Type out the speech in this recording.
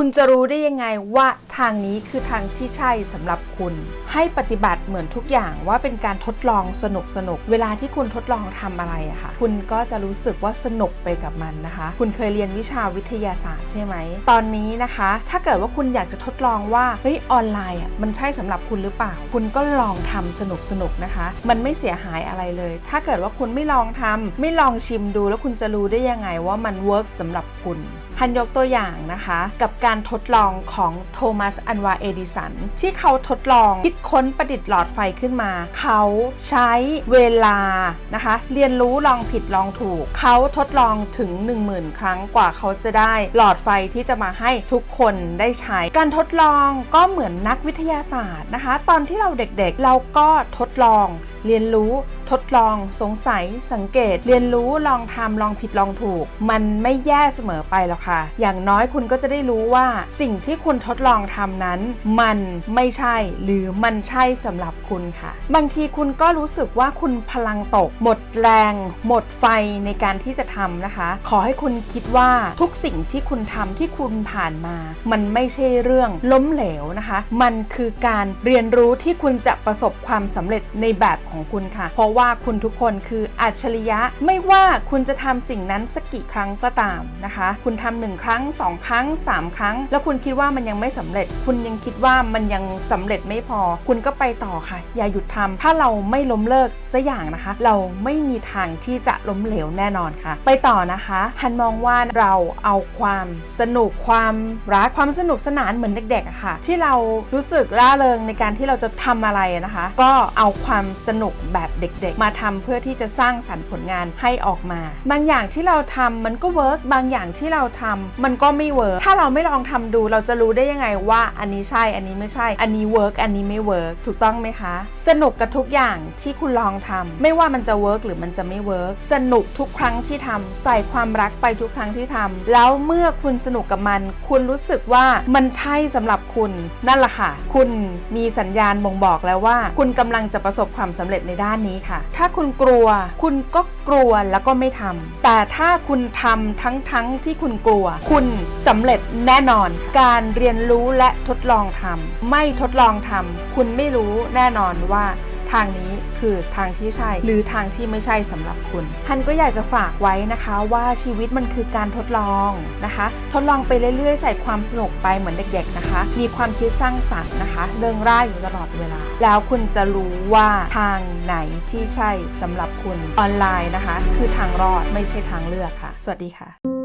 คุณจะรู้ได้ยังไงว่าทางนี้คือทางที่ใช่สำหรับคุณ ให้ปฏิบัติเหมือนทุกอย่างว่าเป็นการทดลองสนุกสนุกๆเวลาที่คุณทดลองทำอะไรอะค่ะ คุณก็จะรู้สึกว่าสนุกไปกับมันนะคะ คุณเคยเรียนวิชาวิทยาศาสตร์ใช่ไหม ตอนนี้นะคะ ถ้าเกิดว่าคุณอยากจะทดลองว่าเฮ้ยออนไลน์อะมันใช่สำหรับคุณหรือเปล่า คุณก็ลองทำสนุกสนุกๆนะคะ มันไม่เสียหายอะไรเลย ถ้าเกิดว่าคุณไม่ลองทำไม่ลองชิมดู แล้วคุณจะรู้ได้ยังไงว่ามันเวิร์กสำหรับคุณฮันยกตัวอย่างนะคะ กับการการทดลองของโทมัสอันวาเอดิสันที่เขาทดลองคิดค้นประดิษฐ์หลอดไฟขึ้นมา เขาใช้เวลานะคะ เรียนรู้ลองผิดลองถูก เขาทดลองถึง 10,000 ครั้งกว่าเขาจะได้หลอดไฟที่จะมาให้ทุกคนได้ใช้ การทดลองก็เหมือนนักวิทยาศาสตร์นะคะ ตอนที่เราเด็กๆ เราก็ทดลองเรียนรู้ ทดลอง สงสัย สังเกต เรียนรู้ลองทำลองผิดลองถูก มันไม่แย่เสมอไปหรอกค่ะ อย่างน้อยคุณก็จะได้รู้ว่าสิ่งที่คุณทดลองทำนั้น มันไม่ใช่หรือมันใช่สำหรับคุณค่ะ บางทีคุณก็รู้สึกว่าคุณพลังตก หมดแรง หมดไฟในการที่จะทำนะคะ ขอให้คุณคิดว่าทุกสิ่งที่คุณทำที่คุณผ่านมา มันไม่ใช่เรื่องล้มเหลวนะคะ มันคือการเรียนรู้ที่คุณจะประสบความสำเร็จในแบบของคุณค่ะ เพราะว่าคุณทุกคนคืออัจฉริยะ ไม่ว่าคุณจะทำสิ่งนั้นสักกี่ครั้งก็ตามนะคะ คุณทำหนึ่งครั้งสองครั้งสามครั้ง แล้วคุณคิดว่ามันยังไม่สำเร็จ คุณยังคิดว่ามันยังสำเร็จไม่พอ คุณก็ไปต่อค่ะ อย่าหยุดทำถ้าเราไม่ล้มเลิกสักอย่างนะคะ เราไม่มีทางที่จะล้มเหลวแน่นอนค่ะ ไปต่อนะคะฮันมองว่าเราเอาความสนุกความรักความสนุกสนานเหมือนเด็กๆอะค่ะ ที่เรารู้สึกร่าเริงในการที่เราจะทำอะไรนะคะ ก็เอาความสนุกนุกแบบเด็กๆ มาทำเพื่อที่จะสร้างสรรค์ผลงานให้ออกมา บางอย่างที่เราทำมันก็เวิร์กบางอย่างที่เราทำมันก็ไม่เวิร์กถ้าเราไม่ลองทำดูเราจะรู้ได้ยังไงว่าอันนี้ใช่อันนี้ไม่ใช่ อันนี้เวิร์กอันนี้ไม่เวิร์กถูกต้องไหมคะ สนุกกับทุกอย่างที่คุณลองทำไม่ว่ามันจะเวิร์กหรือมันจะไม่เวิร์กสนุกทุกครั้งที่ทำใส่ความรักไปทุกครั้งที่ทำแล้วเมื่อคุณสนุกกับมัน คุณรู้สึกว่ามันใช่สำหรับคุณนั่นแหละค่ะ คุณมีสัญญาณบ่งบอกแล้วว่า คุณกำลังจะประสบความสำเร็จในด้านนี้ค่ะ ถ้าคุณกลัว คุณก็กลัวแล้วก็ไม่ทำแต่ถ้าคุณทำทั้งทั้งๆที่คุณกลัว คุณสำเร็จแน่นอน การเรียนรู้และทดลองทำไม่ทดลองทำคุณไม่รู้แน่นอนว่า ทางนี้คือทางที่ใช่หรือทางที่ไม่ใช่สำหรับคุณฮันก็อยากจะฝากไว้นะคะว่าชีวิตมันคือการทดลองนะคะ ทดลองไปเรื่อยๆ ใส่ความสนุกไปเหมือนเด็กๆนะคะ มีความคิดสร้างสรรค์นะคะเริงร่าอยู่ตลอดเวลา แล้วคุณจะรู้ว่าทางไหนที่ใช่สำหรับคุณออนไลน์นะคะ คือทางรอดไม่ใช่ทางเลือกค่ะ สวัสดีค่ะ